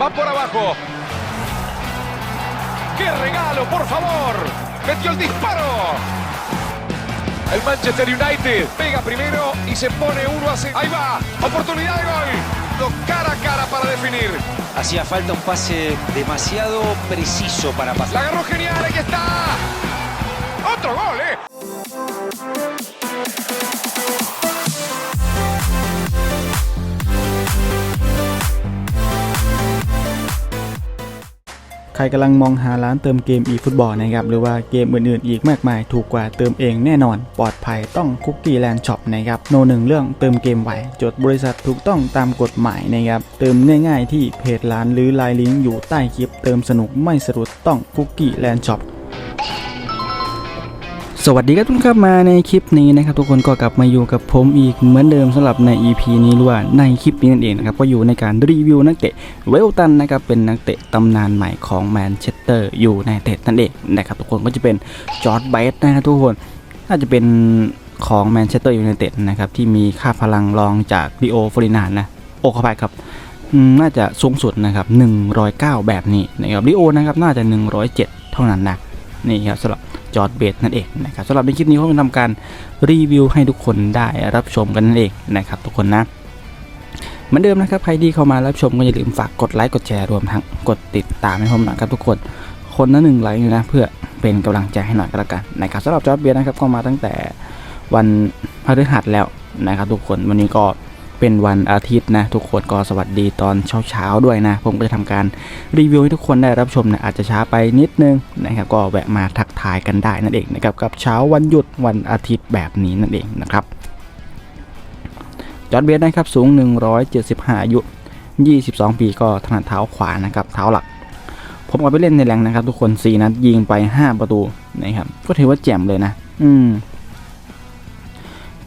Va por abajo. ¡Qué regalo, por favor! ¡Metió el disparo! El Manchester United pega primero y se pone 1 a 0. Ahí va, oportunidad de gol. Lo Cara a cara para definir. Hacía falta un pase demasiado preciso para La pasar. agarró genial, aquí está. ใครกำลังมองหาร้านเติมเกม eFootball นะครับหรือว่าเกมอื่นๆ อีกมากมายถูกกว่าเติมเองแน่นอน ปลอดภัยต้องคุกกี้แลนด์ช็อปนะครับโนหนึ่งเรื่องเติมเกมไหวจดบริษัทถูกต้องตามกฎหมายนะครับเติมง่ายๆ ที่เพจร้านหรือไลน์ลิงก์อยู่ใต้คลิป เติมสนุกไม่สะดุดต้องคุกกี้แลนด์ช็อป สวัสดีครับทุกคนครับมาในคลิปนี้นะครับทุกคนก็กลับมาอยู่กับผมอีกเหมือนเดิมสำหรับใน EP นี้หรือว่าในคลิปนี้นั่นเองนะครับก็อยู่ในการรีวิวนักเตะเวลตันนะครับเป็นนักเตะตำนานใหม่ของแมนเชสเตอร์อยู่ในเตะนั่นเองนะครับทุกคนก็จะเป็นจอร์ดไบต์นะครับทุกคนน่าจะเป็นของแมนเชสเตอร์ยูไนเต็ดนะครับที่มีค่าพลังรองจากดิโอฟอรินานนะโอเข้าไปครับน่าจะสูงสุดนะครับ109 แบบนี้นะครับดิโอนะครับน่าจะ 107 เท่านั้นนะนี่ครับสำหรับ จอร์ดเบสนั่นเองนะครับสำหรับในคลิปนี้ผมจะทำการรีวิวให้ทุกคนได้รับชมกันนั่นเองนะครับทุกคนนะเหมือนเดิมนะครับใครที่เข้ามารับชมก็อย่าลืมฝากกดไลค์กดแชร์รวมทั้งกดติดตามให้ผมหน่อยครับทุกคนคนละหนึ่งไลค์นะเพื่อเป็นกำลังใจให้หน่อยก็แล้วกันนะครับสำหรับจอร์ดเบสนะครับก็มาตั้งแต่วันพฤหัสแล้วนะครับทุกคนวันนี้ก็ เป็นวันอาทิตย์นะ ทุกคนก็สวัสดีตอนเช้าๆด้วยนะ ผมก็จะทำการรีวิวให้ทุกคนได้รับชมนี่ยอาจจะช้าไปนิดนึงนะครับก็แวะมาทักทายกันได้นั่นเองนะครับกับเช้าวันหยุดวันอาทิตย์แบบนี้นั่นเองนะครับจอร์ดเบสนะครับสูง 175 อายุ 22 ปีก็ถนัดเท้าขวานะครับเท้าหลัก ผมเอาไปเล่นในแรงนะครับ ทุกคน 4 นัดยิงไป 5 ประตูนะครับก็ถือว่าแจ่มเลยนะ อืม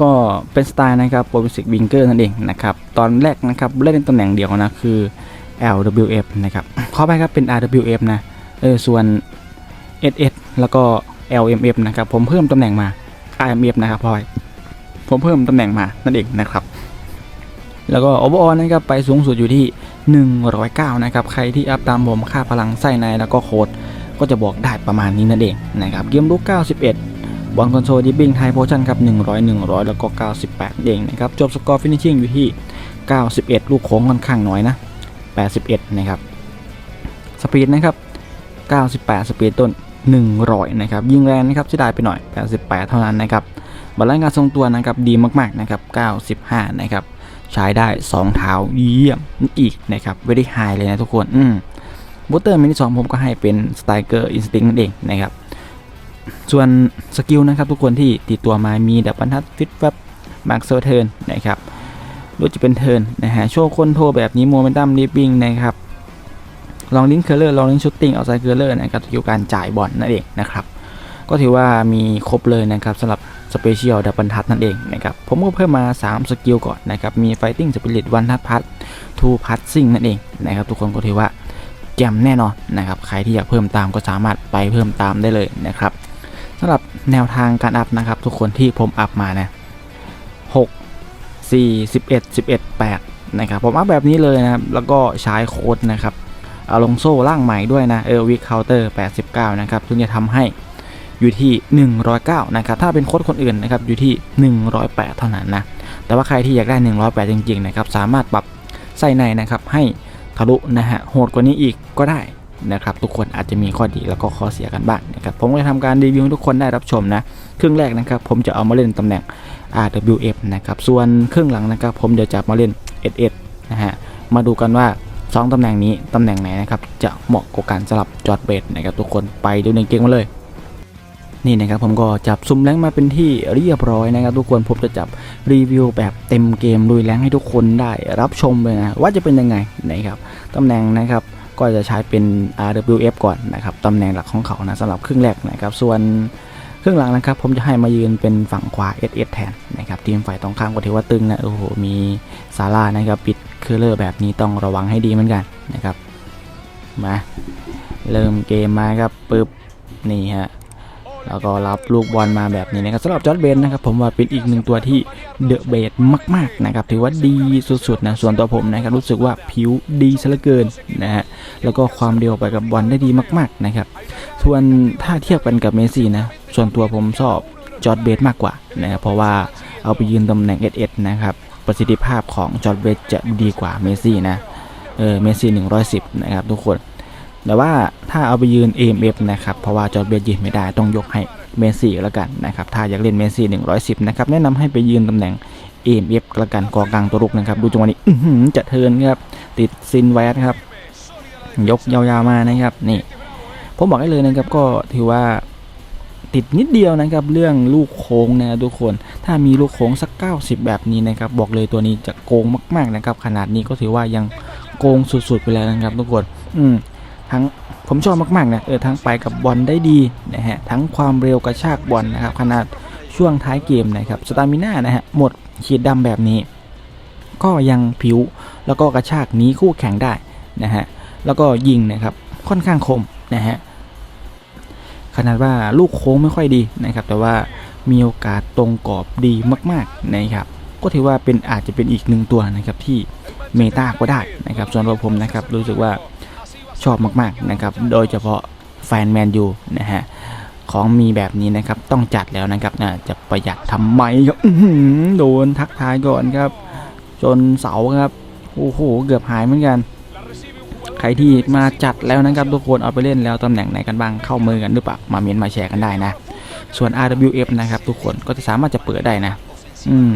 ก็เป็นสไตล์นะครับโปรฟิสิกวิงเกอร์นั่นเองนะครับ ตอนแรกนะครับเล่นในตำแหน่งเดียวนะคือ LWF นะครับข้อไปครับเป็น RWF นะเออส่วน SS แล้วก็ LMF นะครับผมเพิ่มตำแหน่งมา IMF นะครับพลอยผมเพิ่มตำแหน่งมานั่นเองนะครับแล้วก็ overall นะครับไปสูงสุดอยู่ที่ 109 นะครับ ใครที่อัพตามผมค่าพลังไส้ในแล้วก็โค้ดก็จะบอกได้ประมาณนี้นั่นเองนะครับเกมลุก91 บอลคอนโซลดิบบิ้งไทโพชั่นครับ100 100 แล้วก็ 98 เองนะครับ จบสกอร์ฟินิชชิ่งอยู่ที่ 91 ลูกโค้งค่อนข้างน้อยนะ 81 นะครับ สปีดนะครับ 98 สปีดต้น 100 นะครับ ยิงแรงนะครับที่ได้ไปหน่อย 88 เท่านั้นนะครับบอลแรงการทรงตัวนะครับดีมาก ๆ นะครับ 95 นะครับ ใช้ได้ 2 เท้าเยี่ยมอีกนะครับ very high เลยนะทุกคน อืมบูเตอร์มินิสองผมก็ให้เป็นสไตเกอร์อินสติ้งนั่นเองนะครับ ส่วนสกิลนะครับทุกคนที่ติดตัวมามีดับบรรทัดฟิตแวบมาร์คเซอร์เทิร์นนะครับรู้จะเป็นเทิร์นนะฮะโชว์คนโทแบบนี้โมเมนตัมลิฟวิ่งนะครับลองลิงเคอร์เลอร์ลองลิงชูตติ้งเอาไซเคอร์เลอร์นะครับสกิลการจ่ายบอลนั่นเองนะครับก็ถือว่ามีครบเลยนะครับสำหรับสเปเชียลดับบรรทัดนั่นเองนะครับผมก็เพิ่มมา 3 สกิลก่อนนะครับมีไฟติ้งสปิริตวันทัดพัดทูพัดซิ่งนั่นเองนะครับทุกคนก็ถือว่าแจ่มแน่นอนนะครับใครที่อยากเพิ่มตามก็สามารถไปเพิ่มตามได้เลยนะครับ สำหรับแนวทางการอัพนะครับ ทุกคนที่ผมอัพมานะ6 4 11 11 8นะครับผมอัพแบบนี้เลยนะครับ แล้วก็ใช้โค้ดนะครับอลงโซ่ล่างใหม่ด้วยนะเออวิคเคาน์เตอร์ 89 นะครับซึ่งจะทำให้อยู่ที่ 109 นะครับ ถ้าเป็นโค้ดคนอื่นนะครับอยู่ที่ 108 เท่านั้นนะ แต่ว่าใครที่อยากได้ 108 จริง ๆ นะครับ สามารถปรับไส้ในนะครับให้ทะลุนะฮะโหดกว่านี้อีกก็ได้ นะครับทุกคนอาจจะมีข้อดีแล้วก็ข้อเสียกันบ้างนะครับผมจะทำการรีวิวให้ทุกคนได้รับชมนะครึ่งแรกนะครับผมจะเอามาเล่นตำแหน่ง RWF นะครับส่วนครึ่งหลังนะครับผมเดี๋ยวจะมาเล่น SS นะฮะมาดูกันว่า2ตำแหน่งนี้ตำแหน่งไหนนะครับจะเหมาะกับการสลับจอดเบสนะครับทุกคนไปดูในเกมมาเลยนี่นะครับผมก็จับซุ่มแรงมาเป็นที่เรียบร้อยนะครับทุกคนผมจะจับรีวิวแบบเต็มเกมลุยแรงให้ทุกคนได้รับชมเลยนะว่าจะเป็นยังไงนะครับตำแหน่งนะครับ ก็จะใช้เป็น RWF ก่อนนะครับตำแหน่งหลักของเขานะสำหรับครึ่งแรกนะครับส่วนครึ่งหลังนะครับผมจะให้มายืนเป็นฝั่งขวา SS แทนนะครับทีมฝ่ายตรงข้ามก็ถือว่าตึงนะโอ้โหมีซาร่านะครับปิดเคอร์เลอร์แบบนี้ต้องระวังให้ดีเหมือนกันนะครับมาเริ่มเกมมาครับปึ๊บนี่ฮะแล้วก็รับลูกบอลมาแบบนี้นะครับสำหรับจอร์ดเบนนะครับผมว่าเป็นอีกหนึ่งตัวที่เดอะเบสมากๆนะครับถือว่าดีสุดๆนะส่วนตัวผมนะครับรู้สึกว่าผิวดีซะเหลือเกินนะฮะ แล้วก็ความเร็วไปกับบอลได้ดีมาก ๆนะครับ ส่วนถ้าเทียบกันกับเมสซี่นะส่วนตัวผมชอบจอร์ดเบสมากกว่านะครับเพราะว่าเอาไปยืนตำแหน่งเอเอนะครับประสิทธิภาพของจอร์ดเบสจะดีกว่าเมสซี่นะเออเมสซี่110 นะครับทุกคน แต่ว่าถ้าเอาไปยืน AMF นะครับ เพราะว่าจอร์ดเบียยืนไม่ได้ต้องยกให้เมสซี่แล้วกันนะครับ ถ้าอยากเล่นเมสซี่110 นะครับ แนะนำให้ไปยืนตำแหน่ง AMF แล้วกันกองกลางตัวรุกนะครับ ดูจังหวะนี้จะเทินครับ ติดซินแวดครับ ยกยาวๆมานะครับนี่ผมบอกได้เลยนะครับก็ถือว่าติดนิดเดียวนะครับเรื่องลูกโค้งนะทุกคน ถ้ามีลูกโค้งสัก 90 แบบนี้นะครับบอกเลยตัวนี้จะโกงมาก ๆนะครับ ขนาดนี้ก็ถือว่ายังโกงสุดๆไปแล้วนะครับทุกคนอืมทั้งผมชอบมากๆนะเออทั้งไปกับบอลได้ดีนะฮะทั้งความเร็วกระชากบอลนะครับขนาดช่วงท้ายเกมนะครับสตามิน่านะฮะหมดขีดดำแบบนี้ ก็ยังผิวแล้วก็กระชากหนี้คู่แข่งได้นะฮะ แล้วก็ยิงนะครับค่อนข้างคมนะฮะขนาดว่าลูกโค้งไม่ค่อยดีนะครับ แต่ว่ามีโอกาสตรงกรอบดีมากๆนะครับ ก็ถือว่าเป็นอาจจะเป็นอีกหนึ่งตัวนะครับที่เมตาก็ได้นะครับ ส่วนตัวผมนะครับรู้สึกว่าชอบมากๆนะครับ โดยเฉพาะแฟนแมนยูนะฮะของมีแบบนี้นะครับต้องจัดแล้วนะครับนะจะประหยัดทำไมครับโดนทักทายก่อนครับ จนเสาครับโอ้โหเกือบหายเหมือนกัน ใครที่มาจัดแล้วนะครับทุกคนเอาไปเล่นแล้วตำแหน่งไหนกันบ้างเข้ามือกันหรือเปล่ามาเม้นมาแชร์กันได้นะ ส่วน RWF นะครับทุกคนก็จะสามารถจะเปิดได้นะ อืม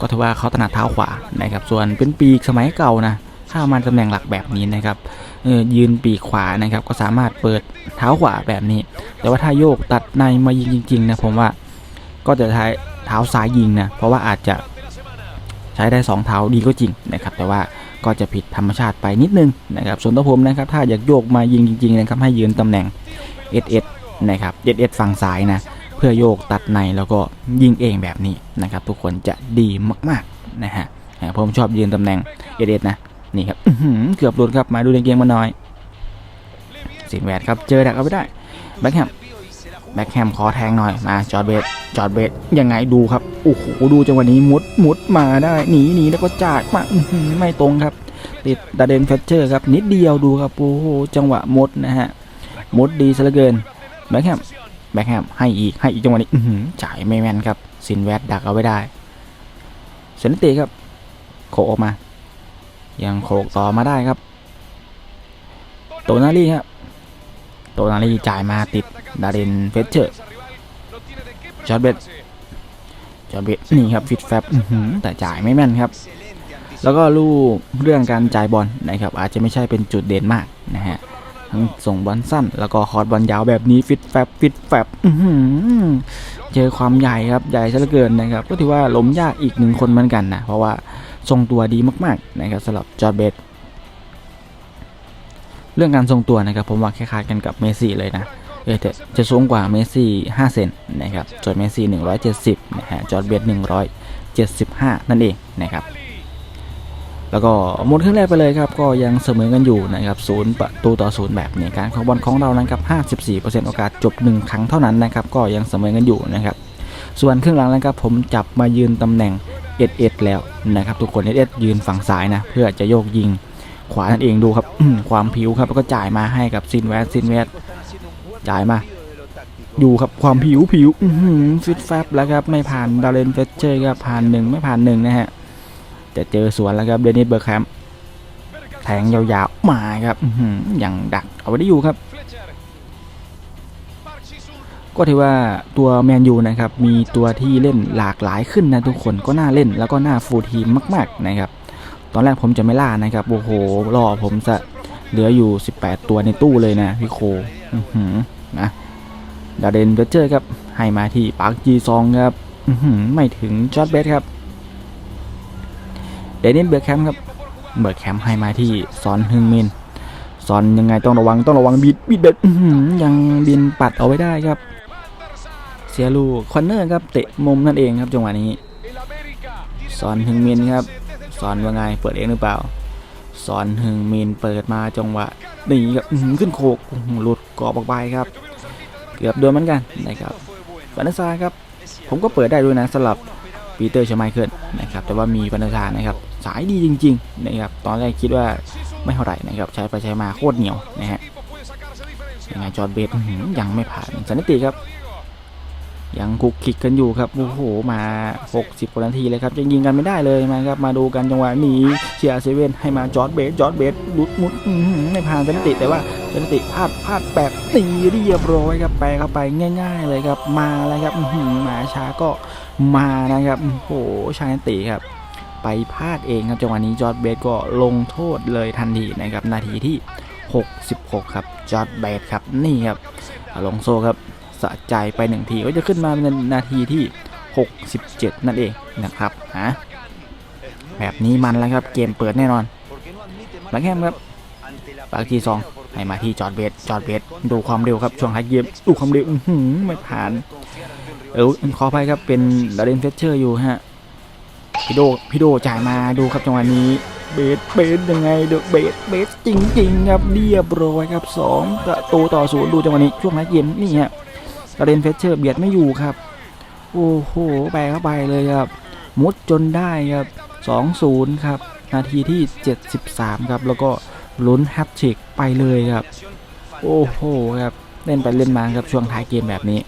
ก็ถือว่าเขาถนัดเท้าขวานะครับส่วนเป็นปีกสมัยเก่านะถ้ามาตำแหน่งหลักแบบนี้นะครับเออยืนปีกขวานะครับ ก็สามารถเปิดเท้าขวาแบบนี้ แต่ว่าถ้าโยกตัดในมายิงจริงๆนะผมว่าก็จะใช้เท้าซ้ายยิงนะเพราะว่าอาจจะใช้ได้สองเท้าดีก็จริงนะครับ แต่ว่า ก็จะผิดธรรมชาติไปนิดนึงนะครับส่วนตัวผมนะครับถ้าอยากโยกมายิงจริงๆนะครับให้ยืนตำแหน่ง SS นะครับ SS ฝั่งซ้ายนะเพื่อโยกตัดในแล้วก็ยิงเองแบบนี้นะครับทุกคนจะดีมากๆนะฮะผมชอบยืนตำแหน่ง SS นะนี่ครับเกือบหลุดครับมาดูในเกมมาหน่อยสินแวดครับเจอดักเอาไปได้แบ็คแฮม แบ็คแฮมขอแทงหน่อยมาจอร์ดเบสจอร์ดเบสยังไงดูครับโอ้โหดูจังหวะนี้มุดมุดมาได้หนีหนีแล้วก็จ่ายมาไม่ตรงครับ ติดดาเดนเฟเชอร์ครับนิดเดียวดูครับโอ้โหจังหวะมุดนะฮะมุดดีซะเหลือเกินแบ็คแฮมแบ็คแฮมให้อีกให้อีกจังหวะนี้จ่ายไม่แม่นครับสินแวดดักเอาไว้ได้เซนเตครับ โขกออกมา ยังโขกต่อมาได้ครับ โตนาลี่ครับ โตนาลีจ่ายมาติดดาเรนเฟเชอร์จอร์เบสจอร์เบสนี่ครับฟิตแฟบแต่จ่ายไม่แม่นครับ แล้วก็ลูกเรื่องการจ่ายบอลนะครับ อาจจะไม่ใช่เป็นจุดเด่นมากนะฮะทั้งส่งบอลสั้น แล้วก็คอร์ดบอลยาวแบบนี้ฟิตแฟบฟิตแฟบเจอความใหญ่ครับใหญ่ซะเหลือเกินนะครับ ก็ถือว่าล้มยากอีกหนึ่งคนเหมือนกันนะเพราะว่าทรงตัวดีมากๆนะครับสำหรับจอร์เบส เรื่องการทรงตัวนะครับผมว่าคล้ายๆกันกับเมสซี่เลยนะเออจะสูงกว่าเมสซี่5เซนนะครับส่วนเมสซี่170นะฮะจอร์ดเบส175 นั่นเองนะครับแล้วก็หมดครึ่งแรกไปเลยครับก็ยังเสมอกันอยู่นะครับศูนย์ประตูต่อศูนย์แบบนี้การของบอลของเรานะครับ54%โอกาสจบ 1 ครั้งเท่านั้นนะครับก็ยังเสมอกันอยู่นะครับส่วนครึ่งหลังนะครับผมจับมายืนตำแหน่งเอ็ดเอ็ดแล้วนะครับทุกคนเอ็ดเอ็ดยืนฝั่งซ้ายนะเพื่อจะโยกยิง ขวานั่นเองดูครับความผิวครับแล้วก็จ่ายมาให้กับซินแวดซินแวดจ่ายมาดูครับความผิวผิวฟิตแฟบแล้วครับไม่ผ่านดาเลนเฟเชอร์ครับผ่านหนึ่งไม่ผ่านหนึ่งนะฮะจะเจอสวนแล้วครับเดนิสเบอร์แคมป์แทงยาวๆมาครับอื้อหืออย่างดักเอาไว้ได้อยู่ครับ ก็ถือว่าตัวแมนยูนะครับมีตัวที่เล่นหลากหลายขึ้นนะทุกคนก็น่าเล่นแล้วก็น่าฟูลทีมมาก ๆนะครับ ตอนแรกผมจะไม่ล่านะครับ โอ้โหรอผมจะเหลืออยู่ 18 ตัวในตู้เลยนะพี่โคนะดาเดนเบเจอร์ครับ ให้มาที่ปาร์คจีซองครับไม่ถึงจอร์ดเบสครับ เดนิสเบอร์แคมป์ครับ เบอร์แคมป์ให้มาที่ซอนฮึงมินซอนยังไงต้องระวังต้องระวังบิดบิดเบ็ดยังบินปัดเอาไว้ได้ครับ เสียลูกคอนเนอร์ครับเตะมุมนั่นเองครับจังหวะนี้ซอนฮึงมินครับ ซอนว่าไง เปิดเองหรือเปล่าซอนฮึงมินเปิดมาจังหวะนี่ครับขึ้นโคกหลุดกรอบออกไปครับ เกือบโดนเหมือนกันนะครับวานาซาครับ ผมก็เปิดได้ด้วยนะสำหรับปีเตอร์ชไมเคิลนะครับ แต่ว่ามีวานาซานะครับ สายดีจริง ๆ นะครับ ตอนแรกคิดว่าไม่เท่าไหร่นะครับ ใช้ไปใช้มาโคตรเหนียวนะฮะยังไงจอร์ดเบสยังไม่ผ่านสันนิติครับ ยังคุกคิกกันอยู่ครับโอ้โหมา 60กว่านาทีเลยครับยังยิงกันไม่ได้เลยมาครับมาดูกันจังหวะนี้เชียร์เซเว่นให้มาจอร์ดเบสจอร์ดเบสลุดมุดไม่ผ่านสันนิติแต่ว่าสันนิติพลาดพลาดแบบตีเรียบร้อยครับไปเข้าไปง่าย ๆ เลยครับมาแล้วครับหมาช้าก็มานะครับโอ้โหชาสันติครับ ไปพลาดเองครับจังหวะนี้จอร์ดเบสก็ลงโทษเลยทันทีนะครับนาทีที่ 66 ครับจอร์ดเบสครับนี่ครับอลงโซครับ สะใจไปหนึ่งทีก็จะขึ้นมาเป็นนาทีที่ 67 นั่นเองนะครับฮะแบบนี้มันแล้วครับเกมเปิดแน่นอนหลังแฮมครับปากทีสองให้มาที่จอดเบสจอดเบสดูความเร็วครับช่วงท้ายเกมดูความเร็วหือไม่ผ่านเออขอไปครับเป็นดาเรนเฟเชอร์อยู่ฮะพี่โดพี่โดจ่ายมาดูครับจังหวะนี้เบสเบสยังไงเดอะเบสเบสจริงๆครับเรียบร้อยครับสองประตูต่อศูนย์ดูจังหวะนี้ช่วงท้ายเกมนี่ฮะ เรนเฟเชอร์เบียดไม่อยู่ครับ โอ้โหไปเข้าไปเลยครับ มุดจนได้ครับ2-0ครับ นาทีที่ 73 ครับ แล้วก็ลุ้นแฮตทริกไปเลยครับ โอ้โหครับ เล่นไปเล่นมาครับช่วงท้ายเกมแบบนี้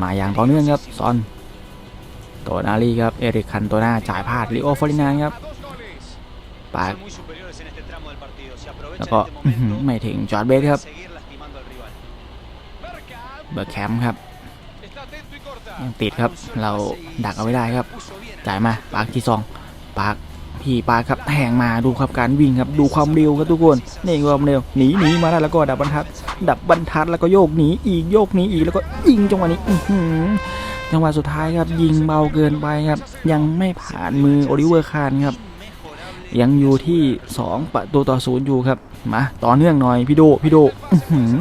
มาอย่างต่อเนื่องครับซอนโตนาลีครับ เอริกคันโตนาจ่ายพลาดลิโอฟอรินานครับปาแล้วก็ไม่ถึงจอร์ดเบสครับ เบอร์แคมป์ครับยังติดครับเราดักเอาไว้ได้ครับ จ่ายมาปากที่สองปากพี่ปากครับแทงมาดูครับการวิ่งครับดูความเร็วครับทุกคนนี่ความเร็วหนีหนีมาได้แล้วก็ดับบรรทัด ดับบรรทัดแล้วก็โยกหนีอีกโยกหนีอีกแล้วก็ยิงจังหวะนี้อื้อหือจังหวะสุดท้ายครับยิงเบาเกินไปครับ ยังไม่ผ่านมือโอลิเวอร์คานครับ ยังอยู่ที่ 2 ประตูต่อศูนย์อยู่ครับมาต่อเนื่องหน่อยพี่โดพี่โดอื้อหือ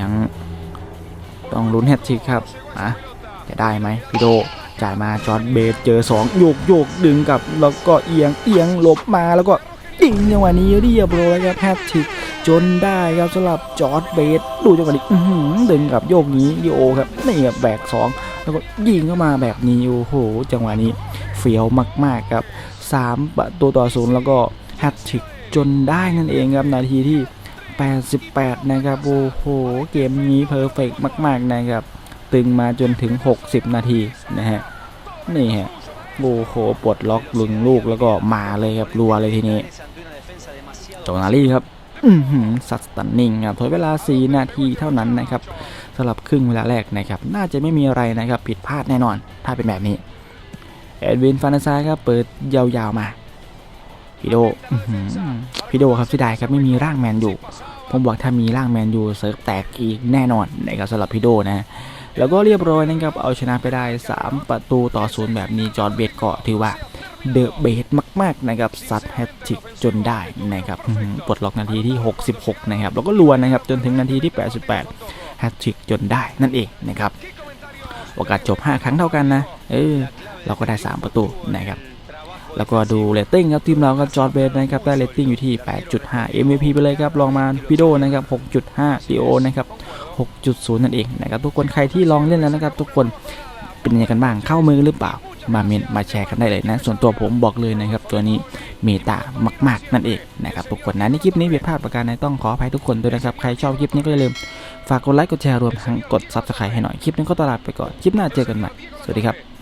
ยังต้องลุ้นแฮตทริกครับมาจะได้ไหมพี่โดจ่ายมาจอร์ดเบสเจอ2โยกโยกดึงกับแล้วก็เอียงเอียงหลบมาแล้วก็ยิงจังหวะนี้เรียบร้อยครับแฮตทริกจนได้ครับสำหรับจอร์ดเบสดูจังหวะนี้อือหือดึงกับโยกนี้ดีโอครับนี่ครับแบกสองแล้วก็ยิงเข้ามาแบบนี้โอ้โหจังหวะนี้เฟี้ยวมากๆครับ3ประตูต่อศูนย์แล้วก็แฮตทริกจนได้นั่นเองครับนาทีที่ 88 นะครับ โอ้โห เกมนี้เพอร์เฟกมาก ๆ นะครับ ตึงมาจนถึง 60 นาทีนะฮะ นี่ฮะ โอ้โห ปลดล็อกลุงลูกแล้วก็มาเลยครับ รัวเลยทีนี้โจนารีครับสัตตันนิงครับถอยเวลา 4 นาทีเท่านั้นนะครับสำหรับครึ่งเวลาแรกนะครับ น่าจะไม่มีอะไรนะครับ ผิดพลาดแน่นอน ถ้าเป็นแบบนี้เอ็ดวินฟานาซาครับเปิดยาวๆมาพี่โด พี่โดครับเสียดายครับไม่มีร่างแมนอยู่ ผมบอกถ้ามีร่างแมนอยู่เซิร์ฟแตกอีกแน่นอนนะครับสำหรับพี่โดนะแล้วก็เรียบร้อยนะครับเอาชนะไปได้ 3 ประตูต่อศูนย์แบบนี้จอร์ดเบดก็ถือว่าเดอะเบสมาก ๆ นะครับซัดแฮตทริกจนได้นะครับอื้อหือปลดล็อกนาทีที่ 66 นะครับ แล้วก็ลวนนะครับ จนถึงนาทีที่ 88 แฮตทริกจนได้นั่นเองนะครับ โอกาสจบ 5 ครั้งเท่ากันนะ เออ เราก็ได้ 3 ประตูนะครับ แล้วก็ดูเรตติ้งครับทีมเราก็จอร์ดเบสนะครับได้เรตติ้งอยู่ที่ 8.5 MVP ไปเลยครับลองมาพิโดนะครับ 6.5 CO นะครับ 6.0 นั่นเองนะครับทุกคนใครที่ลองเล่นแล้วนะครับ ทุกคนเป็นยังไงกันบ้างเข้ามือหรือเปล่ามาเมนมาแชร์กันได้เลยนะ ส่วนตัวผมบอกเลยนะครับ ตัวนี้เมตามาก ๆ นั่นเองนะครับทุกคนนะในคลิปนี้ผิดพลาดประการใดต้องขออภัยทุกคนด้วยนะครับ ใครชอบคลิปนี้ก็อย่าลืม ฝากกดไลค์กดแชร์รวมทั้งกด Subscribe ให้หน่อยคลิปนี้ก็ตลาดไปก่อนคลิปหน้าเจอกันใหม่สวัสดีครับ